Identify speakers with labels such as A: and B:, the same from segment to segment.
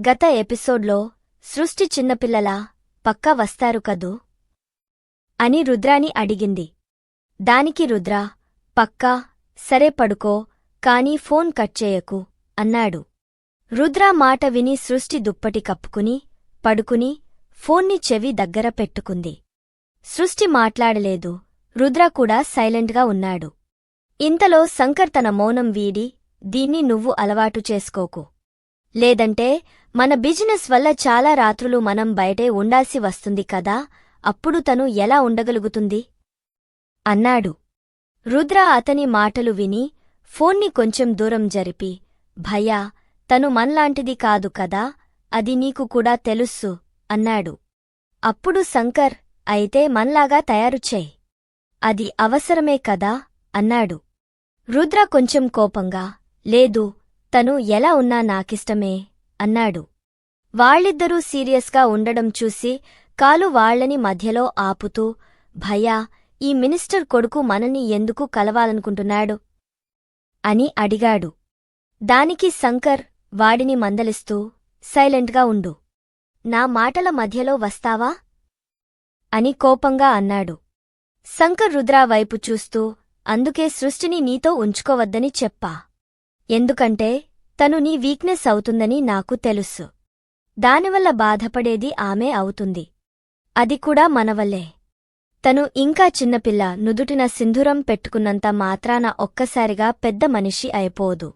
A: గత ఎపిసోడ్లో సృష్టి చిన్నపిల్లలా పక్కా వస్తారు కదూ? అని రుద్రాని అడిగింది. దానికి రుద్ర పక్కా సరే పడుకో కానీ ఫోన్ కట్ చేయకు అన్నాడు. రుద్ర మాట విని సృష్టి దుప్పటి కప్పుకుని పడుకుని ఫోన్ని చెవి దగ్గర పెట్టుకుంది. సృష్టి మాట్లాడలేదు. రుద్ర కూడా సైలెంట్గా ఉన్నాడు. ఇంతలో శంకర్ తన మౌనం వీడి దీన్ని నువ్వు అలవాటు చేసుకోకు. లేదంటే మన బిజినెస్ వల్ల చాలా రాత్రులు మనం బయటే ఉండాల్సి వస్తుంది కదా అప్పుడు తను ఎలా ఉండగలుగుతుంది? అన్నాడు. రుద్ర అతని మాటలు విని ఫోన్ని కొంచెం దూరం జరిపి భయ్యా తను మన్లాంటిది కాదు కదా అది నీకు కూడా తెలుస్సు అన్నాడు. అప్పుడు శంకర్ అయితే మన్లాగా తయారుచేయ్ అది అవసరమే కదా అన్నాడు. రుద్ర కొంచెం కోపంగా లేదు తను ఎలా ఉన్నా నాకిష్టమే అన్నాడు. వాళ్ళిద్దరూ సీరియస్గా ఉండడం చూసి కాలు వాళ్ళని మధ్యలో ఆపుతూ భయ్యా ఈ మినిస్టర్ కొడుకు మనని ఎందుకు కలవాలనుకుంటున్నాడు? అని అడిగాడు. దానికి శంకర్ వాడిని మందలిస్తూ సైలెంట్గా ఉండు. నా మాటల మధ్యలో వస్తావా? అని కోపంగా అన్నాడు. శంకర్ రుద్రా వైపు చూస్తూ అందుకే సృష్టిని నీతో ఉంచుకోవద్దని చెప్పా. ఎందుకంటే తను నీ వీక్నెస్ అవుతుందని నాకు తెలుసు. దానివల్ల బాధపడేది ఆమె అవుతుంది. అది కూడా మనవల్లే. తను ఇంకా చిన్నపిల్ల నుదుటిన సింధూరం పెట్టుకున్నంత మాత్రాన ఒక్కసారిగా పెద్ద మనిషి అయిపోదు.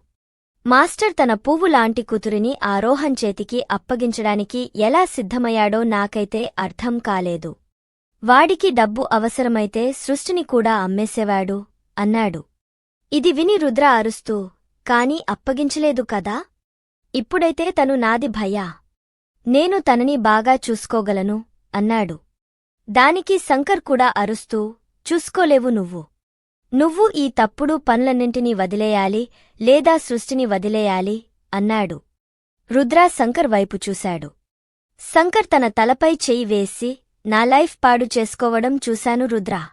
A: మాస్టర్ తన పువ్వులాంటి కూతురిని ఆరోహం చేతికి అప్పగించడానికి ఎలా సిద్ధమయ్యాడో నాకైతే అర్థం కాలేదు. వాడికి డబ్బు అవసరమైతే సృష్టిని కూడా అమ్మేసేవాడు అన్నాడు. ఇది విని రుద్ర అరుస్తూ కాని అప్పగించలేదు కదా? ఇప్పుడైతే తను నాది భయ్యా నేను తనని బాగా చూసుకోగలను అన్నాడు. దానికి శంకర్ కూడా అరుస్తూ చూసుకోలేవు నువ్వు. నువ్వు ఈ తప్పుడు పనులన్నింటినీ వదిలేయాలి లేదా సృష్టిని వదిలేయాలి అన్నాడు. రుద్రా శంకర్ వైపు చూశాడు. శంకర్ తన తలపై చెయ్యి వేసి నా లైఫ్ పాడు చేసుకోవడం చూశాను రుద్ర.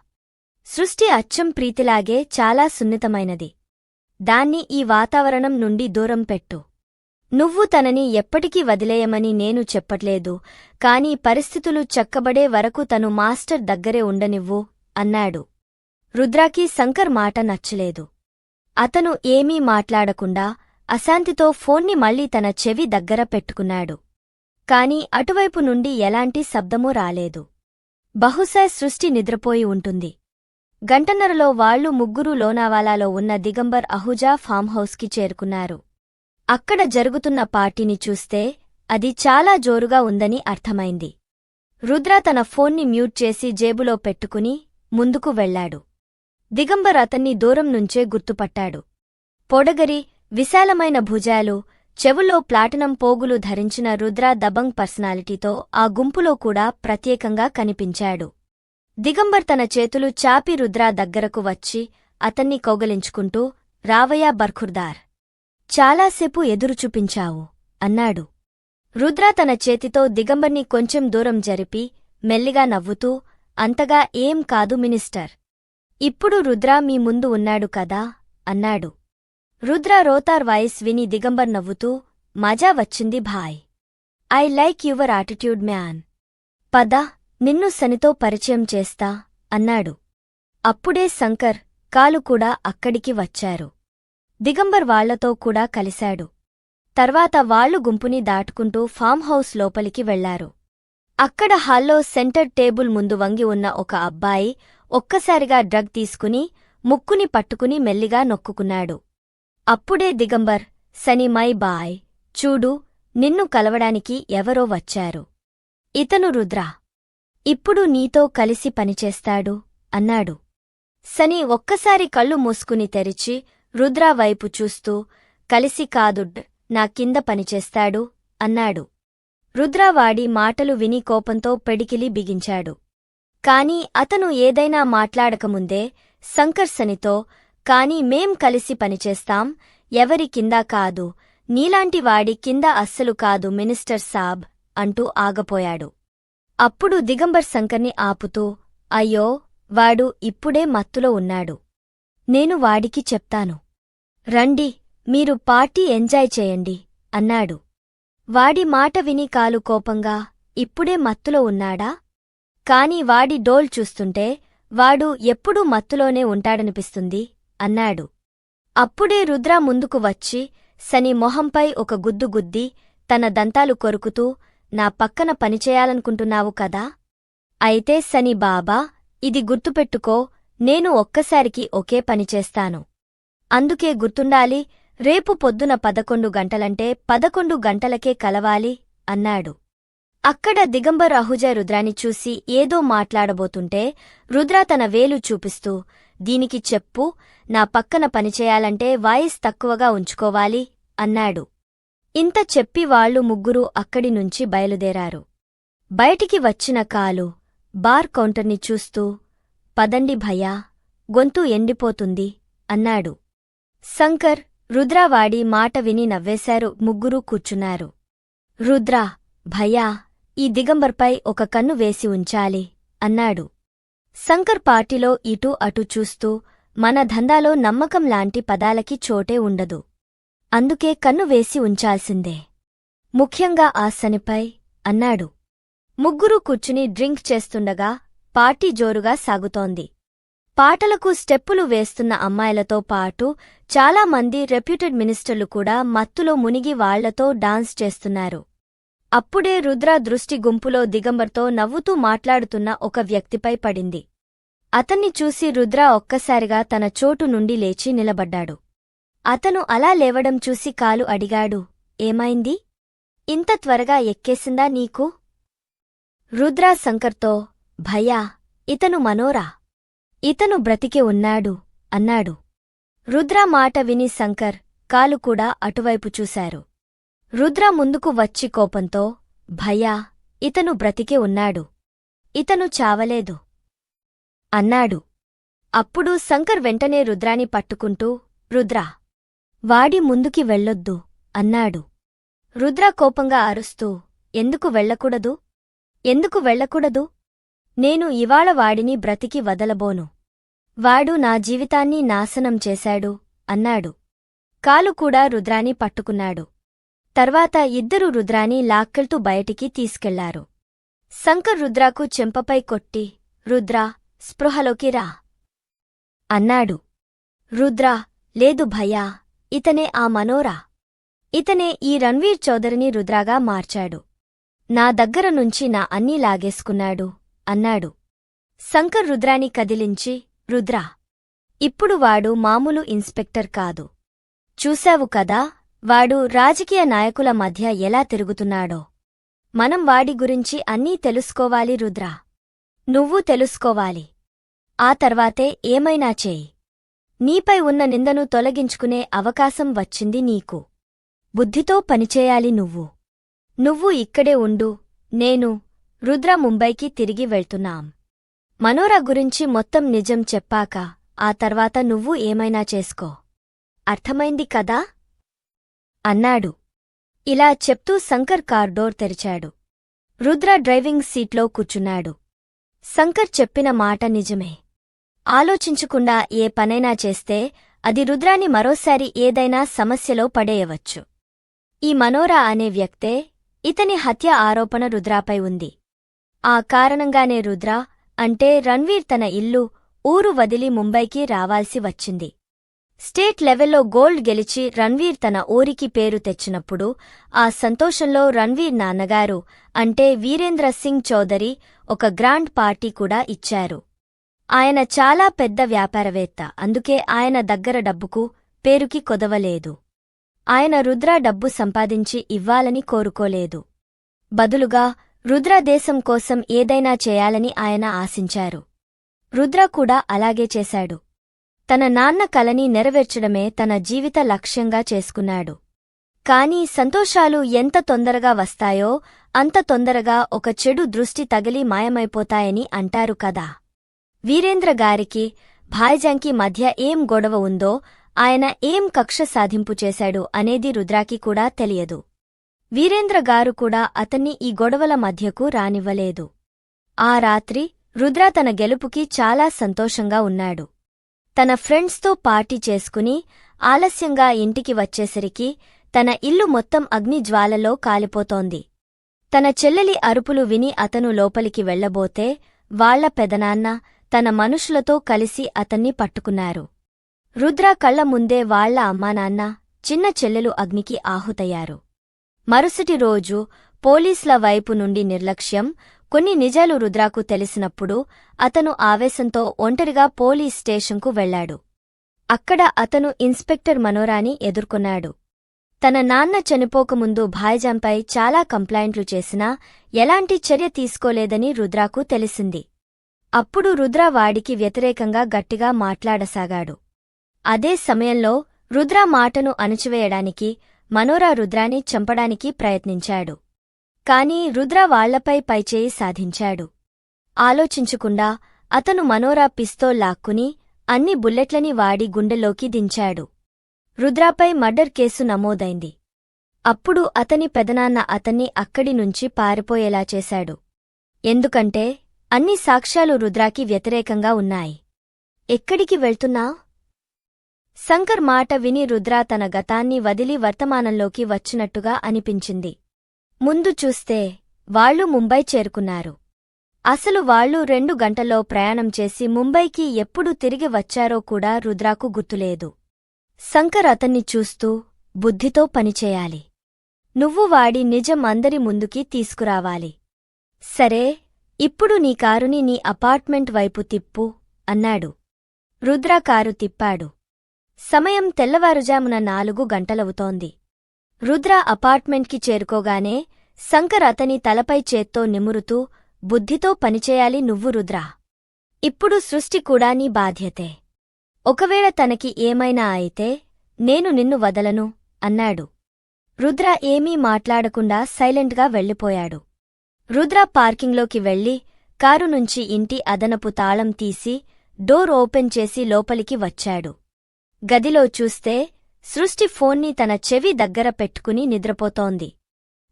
A: సృష్టి అచ్చం ప్రీతిలాగే చాలా సున్నితమైనది. దాన్ని ఈ వాతావరణం నుండి దూరం పెట్టు. నువ్వు తనని ఎప్పటికీ వదిలేయమని నేను చెప్పట్లేదు కాని పరిస్థితులు చక్కబడే వరకు తను మాస్టర్ దగ్గరే ఉండనివ్వు అన్నాడు. రుద్రాకి శంకర్ మాట నచ్చలేదు. అతను ఏమీ మాట్లాడకుండా అశాంతితో ఫోన్ని మళ్ళీ తన చెవి దగ్గర పెట్టుకున్నాడు. కాని అటువైపు నుండి ఎలాంటి శబ్దమూ రాలేదు. బహుశా సృష్టి నిద్రపోయి ఉంటుంది. గంటన్నరలో వాళ్ళు ముగ్గురు లోనావాలాలో ఉన్న దిగంబర్ అహుజా ఫామ్హౌస్కి చేరుకున్నారు. అక్కడ జరుగుతున్న పార్టీని చూస్తే అది చాలా జోరుగా ఉందని అర్థమైంది. రుద్ర తన ఫోన్ని మ్యూట్ చేసి జేబులో పెట్టుకుని ముందుకు వెళ్ళాడు దిగంబర్ అతన్ని దూరం నుంచే గుర్తుపట్టాడు. పొడగరి విశాలమైన భుజాలు చెవుల్లో ప్లాటినం పోగులు ధరించిన రుద్ర దబంగ్ పర్సనాలిటీతో ఆ గుంపులో కూడా ప్రత్యేకంగా కనిపించాడు. దిగంబర్ తన చేతులు చాపి రుద్రా దగ్గరకు వచ్చి అతన్ని కౌగలించుకుంటూ రావయ్యా బర్ఖుర్దార్ చాలాసేపు ఎదురు చూపించావు అన్నాడు. రుద్ర తన చేతితో దిగంబర్ని కొంచెం దూరం జరిపి మెల్లిగా నవ్వుతూ అంతగా ఏం కాదు మినిస్టర్ ఇప్పుడు రుద్ర మీ ముందు ఉన్నాడు కదా అన్నాడు. రుద్ర రోతార్ వాయిస్ విని దిగంబర్ నవ్వుతూ మజా వచ్చింది భాయ్ I like your attitude man పద నిన్ను సనితో పరిచయం చేస్తా అన్నాడు. అప్పుడే శంకర్ కాలు కూడా అక్కడికి వచ్చారు. దిగంబర్ వాళ్ళతో కూడా కలిశాడు. తర్వాత వాళ్ళు గుంపుని దాటుకుంటూ ఫామ్ హౌస్ లోపలికి వెళ్ళారు. అక్కడ హాల్లో సెంటర్ టేబుల్ ముందు వంగి ఉన్న ఒక అబ్బాయి ఒక్కసారిగా డ్రగ్ తీసుకుని ముక్కుని పట్టుకుని మెల్లిగా నొక్కుకున్నాడు. అప్పుడే దిగంబర్ సని మై బాయ్ చూడు నిన్ను కలవడానికి ఎవరో వచ్చారు. ఇతను రుద్ర. ఇప్పుడు నీతో కలిసి పనిచేస్తాడు అన్నాడు. సని ఒక్కసారి కళ్ళు మూసుకుని తెరిచి రుద్రావైపు చూస్తూ కలిసి కాదుడ్ నా కింద పనిచేస్తాడు అన్నాడు. రుద్రావాడి మాటలు విని కోపంతో పెడికిలి బిగించాడు. కాని అతను ఏదైనా మాట్లాడకముందే సంకర్సనితో కాని మేం కలిసి పనిచేస్తాం ఎవరి కింద కాదు నీలాంటి వాడి కింద అస్సలు కాదు మినిస్టర్ సాబ్ అంటూ ఆగపోయాడు. అప్పుడు దిగంబర్ శంకర్ని ఆపుతూ అయ్యో వాడు ఇప్పుడే మత్తులో ఉన్నాడు. నేను వాడికి చెప్తాను. రండి మీరు పార్టీ ఎంజాయ్ చేయండి అన్నాడు. వాడి మాట విని కాలు కోపంగా ఇప్పుడే మత్తులో ఉన్నాడా? కాని వాడి డోల్ చూస్తుంటే వాడు ఎప్పుడూ మత్తులోనే ఉంటాడనిపిస్తుంది అన్నాడు. అప్పుడే రుద్ర ముందుకు వచ్చి సని మొహంపై ఒక గుద్దు గుద్ది తన దంతాలు కొరుకుతూ నా పక్కన పనిచేయాలనుకుంటున్నావు కదా? అయితే సని బాబా ఇది గుర్తుపెట్టుకో నేను ఒక్కసారికి ఒకే పనిచేస్తాను అందుకే గుర్తుండాలి రేపు పొద్దున పదకొండు గంటలంటే పదకొండు గంటలకే కలవాలి అన్నాడు. అక్కడ దిగంబర్ అహుజ రుద్రాని చూసి ఏదో మాట్లాడబోతుంటే రుద్ర తన వేలు చూపిస్తూ దీనికి చెప్పు నా పక్కన పనిచేయాలంటే వాయిస్ తక్కువగా ఉంచుకోవాలి అన్నాడు. ఇంత చెప్పి వాళ్ళు ముగ్గురూ అక్కడి నుంచి బయలుదేరారు. బయటికి వచ్చిన కాలు బార్ కౌంటర్ని చూస్తూ పదండి భయ్యా గొంతు ఎండిపోతుంది అన్నాడు. శంకర్ రుద్రావాడి మాట విని నవ్వేశారు ముగ్గురూ కూర్చున్నారు. రుద్రా భయ్యా ఈ దిగంబర్పై ఒక కన్ను వేసి ఉంచాలి అన్నాడు. శంకర్ పార్టీలో ఇటూ అటూ చూస్తూ మన ధందాలో నమ్మకం లాంటి పదాలకి చోటే ఉండదు. అందుకే కన్ను వేసి ఉంచాల్సిందే. ముఖ్యంగా ఆ శనిపై అన్నాడు. ముగ్గురూ కూర్చుని డ్రింక్ చేస్తుండగా పార్టీ జోరుగా సాగుతోంది. పాటలకు స్టెప్పులు వేస్తున్న అమ్మాయిలతో పాటు చాలా మంది రెప్యూటెడ్ మినిస్టర్లు కూడా మత్తులో మునిగి వాళ్ళతో డాన్స్ చేస్తున్నారు. అప్పుడే రుద్ర దృష్టి గుంపులో దిగంబర్తో నవ్వుతూ మాట్లాడుతున్న ఒక వ్యక్తిపై పడింది. అతన్ని చూసి రుద్ర ఒక్కసారిగా తన చోటు నుండి లేచి నిలబడ్డాడు. అతను అలా లేవడం చూసి కాలు అడిగాడు. ఏమైంది? ఇంత త్వరగా ఎక్కేసిందా నీకు? రుద్రా శంకర్తో భయ్యా ఇతను మనోరా. ఇతను బ్రతికి ఉన్నాడు అన్నాడు. రుద్ర మాట విని శంకర్ కాలు కూడా అటువైపు చూశారు. రుద్ర ముందుకు వచ్చి కోపంతో భయ్యా ఇతను బ్రతికే ఉన్నాడు. ఇతను చావలేదు అన్నాడు. అప్పుడు శంకర్ వెంటనే రుద్రాని పట్టుకుంటూ రుద్రా వాడి ముందుకి వెళ్ళొద్దు అన్నాడు. రుద్ర కోపంగా అరుస్తూ ఎందుకు వెళ్ళకూడదు? ఎందుకు వెళ్ళకూడదు? నేను ఇవాళ వాడిని బ్రతికి వదలబోను. వాడు నా జీవితాన్ని నాశనం చేశాడు అన్నాడు. కాలు కూడా రుద్రాని పట్టుకున్నాడు. తర్వాత ఇద్దరు రుద్రాని లాక్కెళ్తూ బయటికి తీసుకెళ్ళారు. శంకర్ రుద్రాకు చెంపపై కొట్టి రుద్రా స్పృహలోకి రా అన్నాడు. రుద్రా లేదు భయ్యా ఇతనే ఆ మనోరా. ఇతనే ఈ రణ్వీర్ చౌదరిని రుద్రాగా మార్చాడు. నా దగ్గర నుంచి నా అన్నీ లాగేసుకున్నాడు అన్నాడు. శంకర్ రుద్రాని కదిలించి రుద్రా. ఇప్పుడు వాడు మామూలు ఇన్స్పెక్టర్ కాదు. చూశావు కదా వాడు రాజకీయ నాయకుల మధ్య ఎలా తిరుగుతున్నాడో. మనం వాడి గురించి అన్నీ తెలుసుకోవాలి రుద్రా. నువ్వు తెలుసుకోవాలి. ఆ తర్వాతే ఏమైనా చేయి. నీపై ఉన్న నిందను తొలగించుకునే అవకాశం వచ్చింది నీకు. బుద్ధితో పనిచేయాలి నువ్వు. నువ్వు ఇక్కడే ఉండు నేను రుద్ర ముంబైకి తిరిగి వెళ్తున్నాం. మనోరా గురించి మొత్తం నిజం చెప్పాక ఆ తర్వాత నువ్వు ఏమైనా చేసుకో. అర్థమైంది కదా? అన్నాడు. ఇలా చెప్తూ శంకర్ కార్ డోర్ తెరిచాడు. రుద్ర డ్రైవింగ్ సీట్లో కూర్చున్నాడు. శంకర్ చెప్పిన మాట నిజమే. ఆలోచించకుండా ఏ పనైనా చేస్తే అది రుద్రాని మరోసారి ఏదైనా సమస్యలో పడేయవచ్చు. ఈ మనోరా అనే వ్యక్తే ఇతని హత్య ఆరోపణ రుద్రాపై ఉంది. ఆ కారణంగానే రుద్ర అంటే రణ్వీర్ తన ఇల్లు ఊరు వదిలి ముంబైకి రావాల్సి వచ్చింది. స్టేట్ లెవెల్లో గోల్డ్ గెలిచి రణ్వీర్ తన ఊరికి పేరు తెచ్చినప్పుడు ఆ సంతోషంలో రణ్వీర్ నాన్నగారు అంటే వీరేంద్ర సింగ్ చౌదరి ఒక గ్రాండ్ పార్టీ కూడా ఇచ్చారు. ఆయన చాలా పెద్ద వ్యాపారవేత్త. అందుకే ఆయన దగ్గర డబ్బుకు పేరుకి కొదవలేదు. ఆయన రుద్ర డబ్బు సంపాదించి ఇవ్వాలని కోరుకోలేదు. బదులుగా రుద్ర దేశం కోసం ఏదైనా చేయాలని ఆయన ఆశించారు. రుద్ర కూడా అలాగే చేశాడు. తన నాన్న కలని నెరవేర్చడమే తన జీవిత లక్ష్యంగా చేసుకున్నాడు. కాని సంతోషాలు ఎంత తొందరగా వస్తాయో అంత తొందరగా ఒక చెడు దృష్టి తగిలి మాయమైపోతాయని అంటారు కదా. వీరేంద్ర గారికి భాయ్జాంకి మధ్య ఏం గొడవ ఉందో ఆయన ఏం కక్ష సాధింపు చేశాడు అనేది రుద్రాకి కూడా తెలియదు. వీరేంద్ర గారు కూడా అతన్ని ఈ గొడవల మధ్యకు రానివ్వలేదు. ఆ రాత్రి రుద్ర తన గెలుపుకి చాలా సంతోషంగా ఉన్నాడు. తన ఫ్రెండ్స్తో పార్టీ చేసుకుని ఆలస్యంగా ఇంటికి వచ్చేసరికి తన ఇల్లు మొత్తం అగ్నిజ్వాలలో కాలిపోతోంది. తన చెల్లెలి అరుపులు విని అతను లోపలికి వెళ్ళబోతే వాళ్ళ పెదనాన్న తన మనుషులతో కలిసి అతన్ని పట్టుకున్నారు. రుద్ర కళ్ళ ముందే వాళ్ళ అమ్మానాన్న చిన్న చెల్లెలు అగ్నికి ఆహుతయ్యారు. మరుసటి రోజు పోలీసుల వైపు నుండి నిర్లక్ష్యం కొన్ని నిజాలు రుద్రాకు తెలిసినప్పుడు అతను ఆవేశంతో ఒంటరిగా పోలీస్ స్టేషన్కు వెళ్ళాడు అక్కడ అతను ఇన్స్పెక్టర్ మనోరాని ఎదుర్కొన్నాడు. తన నాన్న చనిపోకముందు భాయ్జాంపై చాలా కంప్లైంట్లు చేసినా ఎలాంటి చర్య తీసుకోలేదని రుద్రాకు తెలిసింది. అప్పుడు రుద్ర వాడికి వ్యతిరేకంగా గట్టిగా మాట్లాడసాగాడు. అదే సమయంలో రుద్ర మాటను అణచివేయడానికి మనోరా రుద్రాని చంపడానికి ప్రయత్నించాడు. కాని రుద్ర వాళ్ళపై పైచేయి సాధించాడు. ఆలోచించకుండా అతను మనోరా పిస్తోల్ లాక్కుని అన్ని బుల్లెట్లని వాడి గుండెలోకి దించాడు. రుద్రాపై మర్డర్ కేసు నమోదైంది. అప్పుడు అతని పెదనాన్న అతన్ని అక్కడి నుంచి పారిపోయేలా చేశాడు. ఎందుకంటే అన్ని సాక్ష్యాలు రుద్రాకి వ్యతిరేకంగా ఉన్నాయి. ఎక్కడికి వెళ్తున్నా? శంకర్ మాట విని రుద్ర తన గతాన్ని వదిలి వర్తమానంలోకి వచ్చినట్టుగా అనిపించింది. ముందు చూస్తే వాళ్ళు ముంబై చేరుకున్నారు. అసలు వాళ్ళు రెండు గంటల్లో ప్రయాణం చేసి ముంబైకి ఎప్పుడు తిరిగి వచ్చారో కూడా రుద్రాకు గుర్తులేదు. శంకర్ అతన్ని చూస్తూ బుద్ధితో పనిచేయాలి. నువ్వు వాడి నిజం అందరి ముందుకి తీసుకురావాలి. సరే ఇప్పుడు నీ కారుని నీ అపార్ట్మెంట్ వైపు తిప్పు అన్నాడు. రుద్ర కారు తిప్పాడు. సమయం తెల్లవారుజామున నాలుగు గంటలవుతోంది. రుద్ర అపార్ట్మెంట్కి చేరుకోగానే శంకర్ అతని తలపై చేత్తో నిమురుతూ బుద్ధితో పనిచేయాలి నువ్వు రుద్రా. ఇప్పుడు సృష్టి కూడా నీ బాధ్యతే. ఒకవేళ తనకి ఏమైనా అయితే నేను నిన్ను వదలను అన్నాడు. రుద్ర ఏమీ మాట్లాడకుండా సైలెంట్గా వెళ్ళిపోయాడు. రుద్ర పార్కింగ్లోకి వెళ్ళి కారు నుంచి ఇంటి అదనపు తాళం తీసి డోర్ ఓపెన్ చేసి లోపలికి వచ్చాడు. గదిలో చూస్తే సృష్టి ఫోన్ని తన చెవి దగ్గర పెట్టుకుని నిద్రపోతోంది.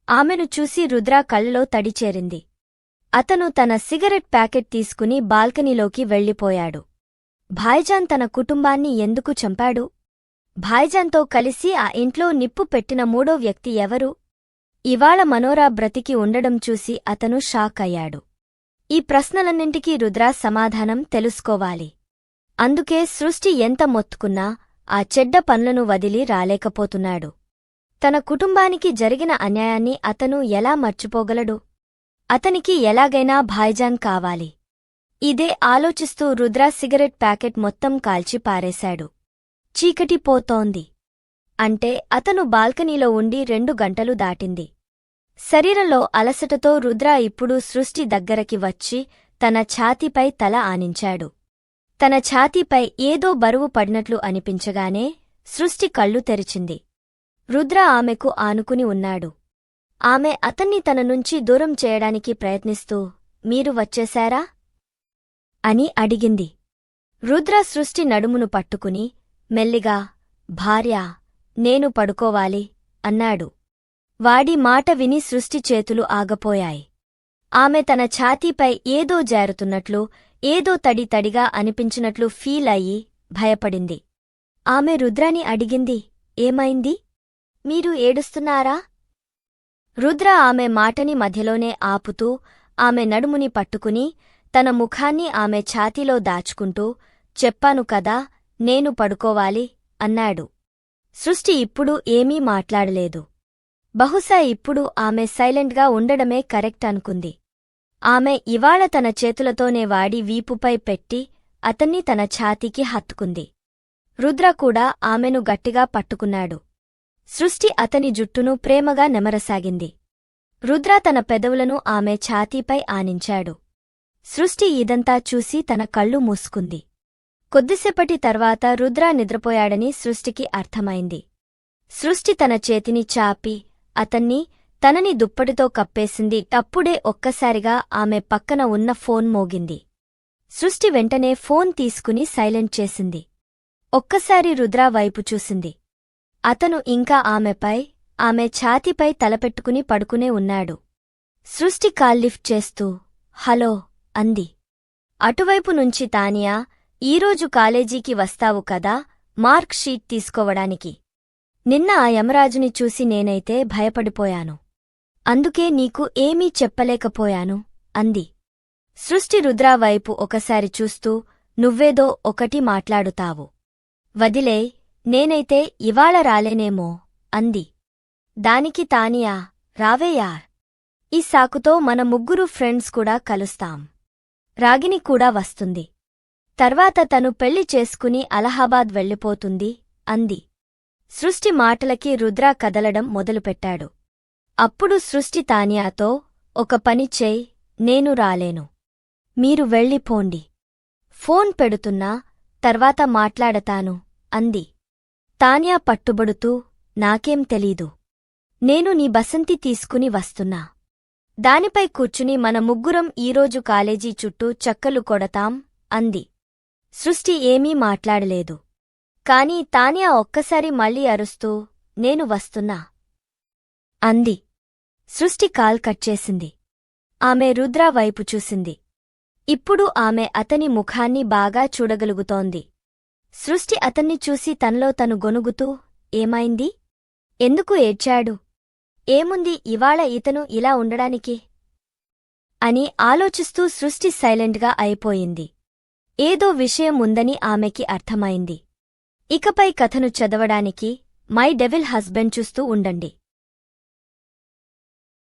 A: ఆమెను చూసి రుద్ర కళ్ళలో తడిచేరింది అతను తన సిగరెట్ ప్యాకెట్ తీసుకుని బాల్కనీలోకి వెళ్ళిపోయాడు. భాయ్జాన్ తన కుటుంబాన్ని ఎందుకు చంపాడు? భాయ్జాన్తో కలిసి ఆ ఇంట్లో నిప్పు పెట్టిన మూడో వ్యక్తి ఎవరు? ఇవాళ మనోరా బ్రతికి ఉండడం చూసి అతను షాక్ అయ్యాడు ఈ ప్రశ్నలన్నింటికీ రుద్ర సమాధానం తెలుసుకోవాలి. అందుకే సృష్టి ఎంత మొత్తుకున్నా ఆ చెడ్డ పనులను వదిలి రాలేకపోతున్నాడు. తన కుటుంబానికి జరిగిన అన్యాయాన్ని అతను ఎలా మర్చిపోగలడు? అతనికి ఎలాగైనా భాయ్జాన్ కావాలి. ఇదే ఆలోచిస్తూ రుద్ర సిగరెట్ ప్యాకెట్ మొత్తం కాల్చి పారేశాడు. చీకటి పోతోంది. అంటే అతను బాల్కనీలో ఉండి రెండు గంటలు దాటింది. శరీరంలో అలసటతో రుద్ర ఇప్పుడు సృష్టి దగ్గరకి వచ్చి తన ఛాతీపై తల ఆనించాడు. తన ఛాతీపై ఏదో బరువు పడినట్లు అనిపించగానే సృష్టి కళ్ళు తెరిచింది. రుద్ర ఆమెకు ఆనుకుని ఉన్నాడు. ఆమె అతన్ని తన నుంచి దూరం చేయడానికి ప్రయత్నిస్తూ మీరు వచ్చేశారా అని అడిగింది. రుద్ర సృష్టి నడుమును పట్టుకుని మెల్లిగా భార్యా నేను పడుకోవాలి అన్నాడు. వాడి మాట విని సృష్టి చేతులు ఆగపోయాయి. ఆమె తన ఛాతీపై ఏదో జారుతున్నట్లు ఏదో తడి తడిగా అనిపించినట్లు ఫీల్ అయ్యి భయపడింది. ఆమె రుద్రాని అడిగింది ఏమైంది? మీరు ఏడుస్తున్నారా? రుద్ర ఆమె మాటని మధ్యలోనే ఆపుతూ ఆమె నడుముని పట్టుకుని తన ముఖాన్ని ఆమె ఛాతీలో దాచుకుంటూ చెప్పాను కదా నేను పడుకోవాలి అన్నాడు. సృష్టి ఇప్పుడు ఏమీ మాట్లాడలేదు. బహుశా ఇప్పుడు ఆమె సైలెంట్గా ఉండడమే కరెక్ట్ అనుకుంది. ఆమె ఇవాళ తన చేతులతోనే వాడి వీపుపై పెట్టి అతన్ని తన ఛాతీకి హత్తుకుంది. రుద్ర కూడా ఆమెను గట్టిగా పట్టుకున్నాడు. సృష్టి అతని జుట్టును ప్రేమగా నెమరసాగింది. రుద్ర తన పెదవులను ఆమె ఛాతీపై ఆనించాడు. సృష్టి ఇదంతా చూసి తన కళ్ళు మూసుకుంది. కొద్దిసేపటి తర్వాత రుద్ర నిద్రపోయాడని సృష్టికి అర్థమైంది. సృష్టి తన చేతిని చాపి అతన్ని తనని దుప్పటితో కప్పేసింది. అప్పుడే ఒక్కసారిగా ఆమె పక్కన ఉన్న ఫోన్ మోగింది. సృష్టి వెంటనే ఫోన్ తీసుకుని సైలెంట్ చేసింది. ఒక్కసారి రుద్రా వైపు చూసింది. అతను ఇంకా ఆమెపై ఆమె ఛాతీపై తలపెట్టుకుని పడుకునే ఉన్నాడు. సృష్టి కాల్ లిఫ్ట్ చేస్తూ హలో అంది. అటువైపు నుంచి తానియా ఈరోజు కాలేజీకి వస్తావు కదా మార్క్ షీట్ తీసుకోవడానికి. నిన్న ఆ యమరాజుని చూసి నేనైతే భయపడిపోయాను. అందుకే నీకు ఏమీ చెప్పలేకపోయాను అంది. సృష్టి రుద్రా వైపు ఒకసారి చూస్తూ నువ్వేదో ఒకటి మాట్లాడుతావు. వదిలే నేనైతే ఇవాళ రాలేనేమో అంది. దానికి తానియా రావేయార్ ఈ సాకుతో మన ముగ్గురు ఫ్రెండ్స్ కూడా కలుస్తాం. రాగిని కూడా వస్తుంది. తర్వాత తను పెళ్ళి చేసుకుని అలహాబాద్ వెళ్ళిపోతుంది అంది. సృష్టి మాటలకి రుద్ర కదలడం మొదలుపెట్టాడు. అప్పుడు సృష్టి తానియాతో ఒక పని చేయ్ నేను రాలేను. మీరు వెళ్ళిపోండి. ఫోన్ పెడుతున్నా తర్వాత మాట్లాడతాను అంది. తాన్యా పట్టుబడుతూ నాకేం తెలీదు. నేను నీ బసంతి తీసుకుని వస్తున్నా. దానిపై కూర్చుని మన ముగ్గురం ఈరోజు కాలేజీ చుట్టూ చక్కలు కొడతాం అంది. సృష్టి ఏమీ మాట్లాడలేదు. కాని తానియా ఒక్కసారి మళ్ళీ అరుస్తూ నేను వస్తున్నా. అంది. సృష్టి కాల్ కట్ చేసింది. ఆమె రుద్ర వైపు చూసింది. ఇప్పుడు ఆమె అతని ముఖాన్ని బాగా చూడగలుగుతోంది. సృష్టి అతన్ని చూసి తనలో తను గొనుగుతూ ఏమైంది? ఎందుకు ఏడ్చాడు? ఏముంది ఇవాళ ఇతను ఇలా ఉండడానికి? అని ఆలోచిస్తూ సృష్టి సైలెంట్గా అయిపోయింది. ఏదో విషయం ఉందని ఆమెకి అర్థమైంది. ఇకపై కథను చదవడానికి మై డెవిల్ హస్బెండ్ చూస్తూ ఉండండి.